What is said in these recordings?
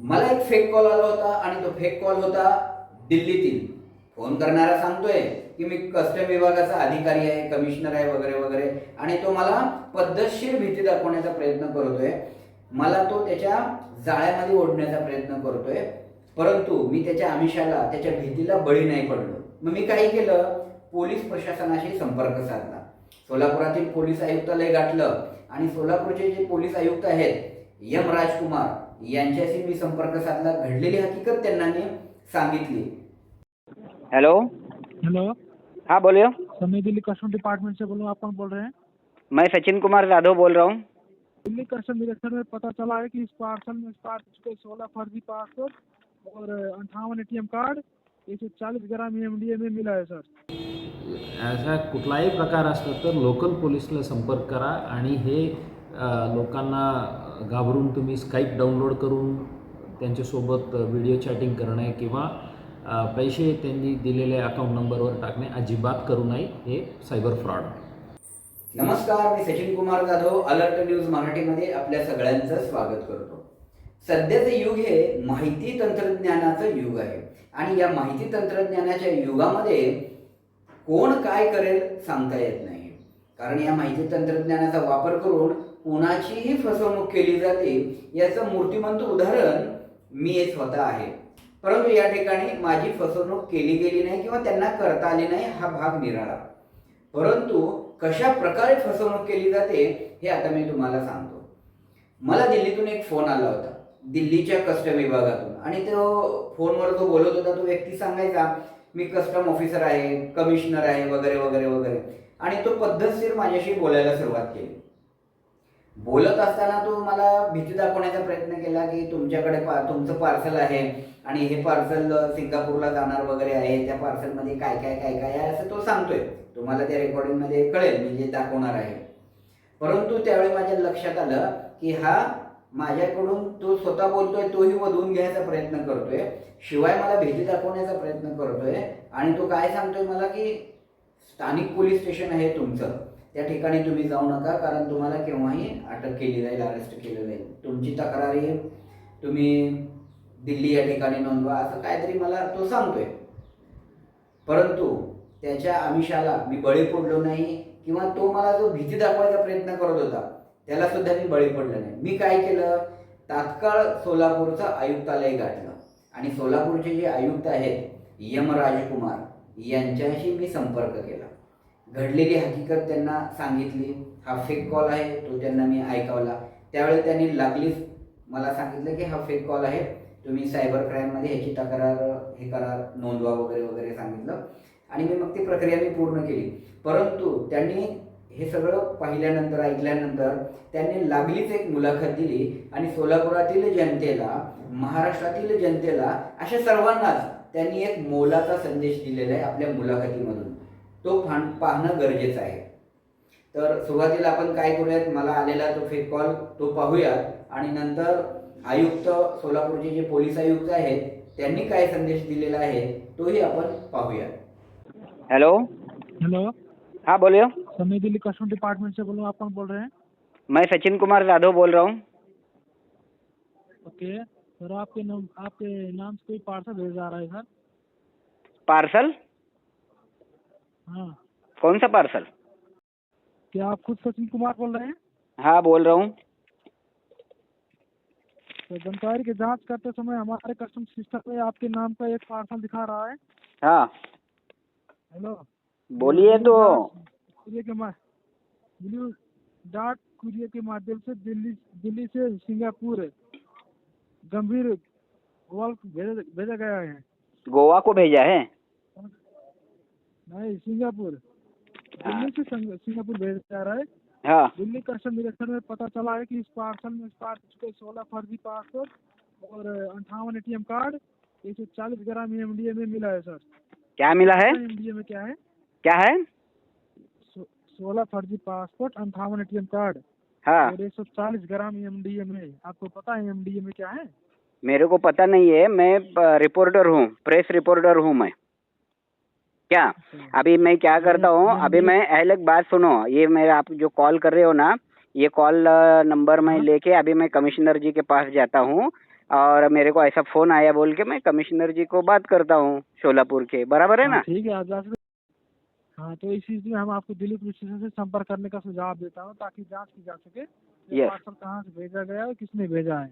मला एक fake call आला होता आणि तो फेक कॉल होता दिल्लीतील. फोन करणारा सांगतोय की मी कस्टम विभागाचा अधिकारी आहे कमिशनर आहे वगैरे वगैरे. आणि तो मला पद्धतशीर भीती दाखवण्याचा प्रयत्न करतोय. मला तो त्याच्या जाळ्यामध्ये ओढण्याचा प्रयत्न करतोय. परंतु मी त्याच्या आमिषाला त्याच्या भीतीला बळी नाही पडलो. मग मी काय केलं? पोलीस प्रशासनाशी संपर्क साधला. सोलापुरातील पोलीस आयुक्तालय गाठलं. आणि सोलापूरचे जे पोलीस आयुक्त आहेत यम राजकुमार यांच्याशी मी संपर्क साधला. घडलेली हकीकत त्यांना मी सांगितली. हेलो? हेलो? हाँ बोलिए सर मैं दिल्ली कस्टम डिपार्टमेंट से बोल रहा हूँ आप कौन बोल रहे हैं. मैं सचिन कुमार जाधव बोल रहा हूँ. दिल्ली कस्टम निरीक्षण में पता चला है कि इस पार्सल में पार्ट के सोलह फर्जी पासपोर्ट और अंठावन एटीएम कार्ड एक सौ चालीस ग्राम एम में मिला है सर। असा कुठलाही प्रकार असला तर लोकल पोलिसला संपर्क करा आणि हे अ, लोकांना घाबरून तुम्ही स्काईप डाउनलोड करून त्यांच्यासोबत व्हिडिओ चॅटिंग करणे किंवा पैसे त्यांनी दिलेल्या अकाउंट नंबरवर टाकणे अजिबात करू नये हे सायबर फ्रॉड नमस्कार मी सचिन कुमार जाधव अलर्ट न्यूज मराठीमध्ये आपल्या सगळ्यांचं स्वागत करतो. सध्याचं युग हे माहिती तंत्रज्ञानाचं युग आहे. आणि या माहिती तंत्रज्ञानाच्या युगामध्ये कोण काय करेल सांगता येत नाही. कारण या माहिती तंत्रज्ञानाचा वापर करून कोणाचीही फसवणूक केली जाते याचं मूर्तिमंत उदाहरण मी स्वतः आहे. परंतु या ठिकाणी माझी फसवणूक केली गेली नाही किंवा त्यांना करता आली नाही हा भाग निराळा. परंतु कशा प्रकारे फसवणूक केली जाते हे आता मी तुम्हाला सांगतो. मला दिल्लीतून एक फोन आला होता दिल्लीच्या कस्टम विभागातून. आणि तो फोनवर जो बोलत होता तो व्यक्ती सांगायचा मी कस्टम ऑफिसर आहे कमिशनर आहे वगैरे वगैरे वगैरे. आणि तो पद्धतशीर माझ्याशी बोलायला सुरुवात केली. बोलत असताना तो मला भीती दाखवण्याचा प्रयत्न केला की तुमच्याकडे पा तुमचं पार्सल आहे आणि हे पार्सल सिंगापूरला जाणार वगैरे आहे त्या पार्सलमध्ये काय काय काय काय आहे असं तो सांगतोय. तुम्हाला त्या रेकॉर्डिंगमध्ये कळेल मी जे दाखवणार आहे. परंतु त्यावेळी माझ्या लक्षात आलं की हा माझ्याकडून तो स्वतः बोलतोय तोही वधून घ्यायचा प्रयत्न करतोय. शिवाय मला भीती दाखवण्याचा प्रयत्न करतोय. आणि तो काय सांगतोय मला की स्थानिक पोलीस स्टेशन आहे तुमचं. त्या ठिकाणी तुम्ही जाऊ नका कारण तुम्हाला केव्हाही अटक केली जाईल अरेस्ट केलं जाईल. तुमची तक्रारी तुम्ही दिल्ली या ठिकाणी नोंदवा असं काहीतरी मला तो सांगतोय. परंतु त्याच्या आमिषाला मी बळी पडलो नाही किंवा तो मला जो भीती दाखवायचा प्रयत्न करत होता त्याला सुद्धा मी बळी पडलो नाही. मी काय केलं? तात्काळ सोलापूरचं आयुक्तालय गाठलं. आणि सोलापूरचे जे आयुक्त आहेत यम राजकुमार यांच्याशी मी संपर्क केला. घडलेली हकीकत त्यांना सांगितली. हा फेक कॉल आहे तो त्यांना मी ऐकावला. त्यावेळी त्यांनी लागलीच मला सांगितलं की हा फेक कॉल आहे. तुम्ही सायबर क्राईममध्ये ह्याची तक्रार हे करा नोंदवा वगैरे वगैरे सांगितलं. आणि मी मग ती प्रक्रिया मी पूर्ण केली. परंतु त्यांनी हे सगळं पाहिल्यानंतर ऐकल्यानंतर त्यांनी लागलीच एक मुलाखत दिली आणि सोलापुरातील जनतेला महाराष्ट्रातील जनतेला अशा सर्वांनाच त्यांनी एक मोलाचा संदेश दिलेला आहे आपल्या मुलाखतीमधून. तो फान पाहणं गरजेचं आहे. तर सुरुवातीला आपण काय करूयात? मला आलेला तो फेक कॉल तो पाहूयात आणि नंतर आयुक्त सोलापूरचे जे पोलीस आयुक्त आहेत त्यांनी काय संदेश दिलेला आहे तोही आपण पाहूयात. हेलो? हेलो? हाँ बोलिए सर मैं दिल्ली कस्टम डिपार्टमेंट से बोल रहा आप कौन बोल रहे हैं मैं सचिन कुमार जाधव बोल रहा हूँ. ओके. सर आपके नाम आपके नाम से कोई पार्सल भेजा रहा है सर? पार्सल? हाँ। कौन सा पार्सल? क्या आप खुद सचिन कुमार बोल रहे हैं? हाँ बोल रहा हूँ। तो जानकारी की जाँच करते समय हमारे कस्टम सिस्टम में आपके नाम का एक पार्सल दिखा रहा है। हाँ। हेलो बोलिए तो। कुरियर के ब्लू डार्ट कुरियर के माध्यम से दिल्ली दिल्ली से सिंगापुर गंभीर वर्क भेजा भेजा गया है। गोवा को भेजा है? नहीं सिंगापुर। दिल्ली से सिंगापुर भेजा जा रहा है। हाँ। दिल्ली कस्टम निरीक्षण में पता चला है कि इस पार्सल में पार्सल के सोलह फर्जी पासपोर्ट और अंठावन एटीएम कार्ड एक सौ चालीस ग्राम एमडीए में मिला है सर। क्या मिला है? एमडीए में क्या है? क्या है? सोलह फर्जी पासपोर्ट अंठावन एटीएम कार्ड हाँ। और एक सौ चालीस ग्राम एमडीए में आपको पता है एमडीए में क्या है? मेरे को पता नहीं है। मैं रिपोर्टर हूँ प्रेस रिपोर्टर हूँ मैं। क्या? अभी मैं क्या करता हूँ अभी मैं एक बात सुनो ये मेरा आप जो कॉल कर रहे हो ना ये कॉल नंबर मैं लेके अभी मैं कमिश्नर जी के पास जाता हूँ और मेरे को ऐसा फ़ोन आया बोल के मैं कमिश्नर जी को बात करता हूँ शोलापुर के बराबर है हाँ, ना? ठीक है आप जा सकते हाँ तो इस चीज़ में हम आपको दिल्ली पुलिस स्टेशन से संपर्क करने का सुझाव देता हूँ ताकि जाँच की जा सके ये पार्सल कहाँ से भेजा गया और किसने भेजा है।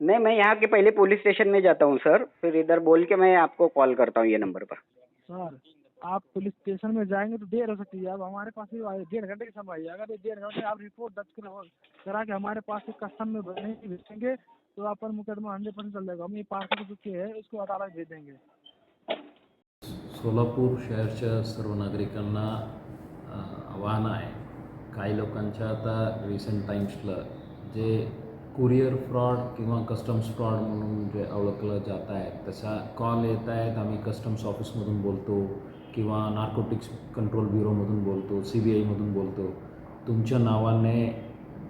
नहीं मैं यहाँ के पहले पुलिस स्टेशन में जाता हूँ सर फिर इधर बोल के मैं आपको कॉल करता हूँ ये नंबर पर। सर आप पुलिस स्टेशन में जाएँगे तो देर हो सकती है। अब हमारे पास ये डेढ़ घंटे का समय है। अगर ये डेढ़ घंटे आप रिपोर्ट दर्ज करा के हमारे पास एक कस्टम में नहीं भेजेंगे तो आप पर मुकदमा हंड्रेड परसेंट चल जाएगा। हम ये पार्सल जो के है उसको अदालत भेजेंगे सोलापूर शहरच्या सर्व नागरिकांना अ, आवाहन आहे. काही लोकांच्या आता रिसेंट टाईम्सला जे कुरिअर फ्रॉड किंवा कस्टम्स फ्रॉड म्हणून जे ओळखलं जात आहे तसा कॉल आहेत. आम्ही कस्टम्स ऑफिसमधून बोलतो. किंवा नार्कोटिक्स कंट्रोल ब्युरोमधून बोलतो सी बी आयमधून बोलतो तुमच्या नावाने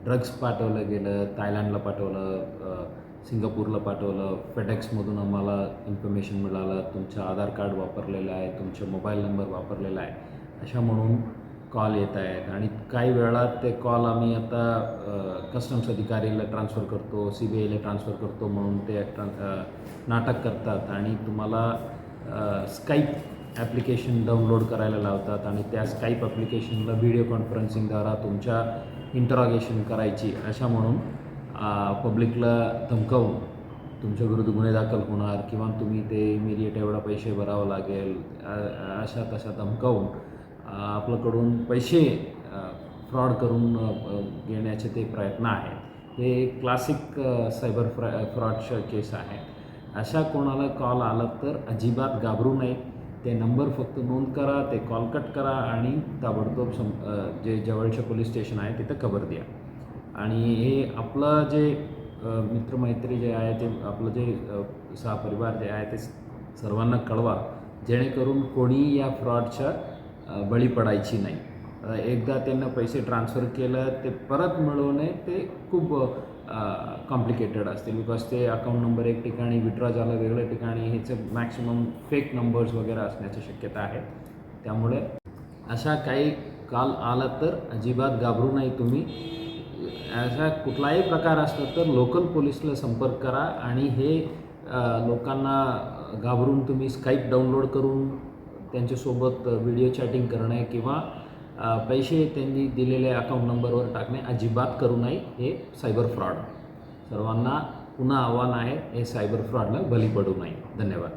ड्रग्ज पाठवलं गेलं थायलंडला पाठवलं सिंगापूरला पाठवलं फेडेक्समधून आम्हाला इन्फॉर्मेशन मिळालं तुमचं आधार कार्ड वापरलेलं आहे तुमचा मोबाईल नंबर वापरलेला आहे अशा म्हणून कॉल येत आहेत. आणि काही वेळात ते कॉल आम्ही आता कस्टम्स अधिकारीला ट्रान्सफर करतो सी बी आयला ट्रान्सफर करतो म्हणून ते ट्रान्स नाटक करतात. आणि तुम्हाला स्काईप ॲप्लिकेशन डाउनलोड करायला लावतात आणि त्या स्काईप ॲप्लिकेशनला व्हिडिओ कॉन्फरन्सिंगद्वारा तुमच्या इंटरॉगेशन करायची. अशा म्हणून पब्लिकला धमकावून तुमच्या विरुद्ध गुन्हे दाखल होणार किंवा तुम्ही ते इमिडिएट एवढा पैसे भरावं लागेल अशा तशा धमकावून आपल्याकडून पैसे फ्रॉड करून घेण्याचे ते प्रयत्न आहेत. हे एक क्लासिक सायबर फ्रॉ फ्रॉडच्या केस आहे. अशा कोणाला कॉल आला तर अजिबात घाबरू नये. ते नंबर फक्त नोंद करा ते कॉल कट करा आणि ताबडतोब सम जे जवळचे पोलीस स्टेशन आहे तिथं खबर द्या. आणि हे आपलं जे मित्रमैत्री जे आहे ते आपलं जे अ, सहपरिवार जे आहे ते सर्वांना कळवा जेणेकरून कोणी या फ्रॉडच्या बळी पडायची नाही. एकदा त्यांना पैसे ट्रान्सफर केलं ते परत मिळवणे ते खूप कॉम्प्लिकेटेड असतील बिकॉज ते अकाउंट नंबर एक ठिकाणी विड्रॉ झालं वेगळ्या ठिकाणी ह्याचं मॅक्सिमम फेक नंबर्स वगैरे असण्याची शक्यता आहे. त्यामुळे अशा काही काल आला तर अजिबात घाबरू नाही तुम्ही. असा कुठलाही प्रकार असला तर लोकल पोलिसला संपर्क करा आणि हे लोकांना घाबरून तुम्ही स्काईप डाउनलोड करून त्यांच्यासोबत व्हिडिओ चॅटिंग करणे किंवा पैसे त्यांनी दिलेल्या अकाउंट नंबरवर टाकणे अजिबात करू नये हे सायबर फ्रॉड सर्वांना पुन्हा आव्हान आहे हे सायबर फ्रॉडला बली पडू नये. धन्यवाद.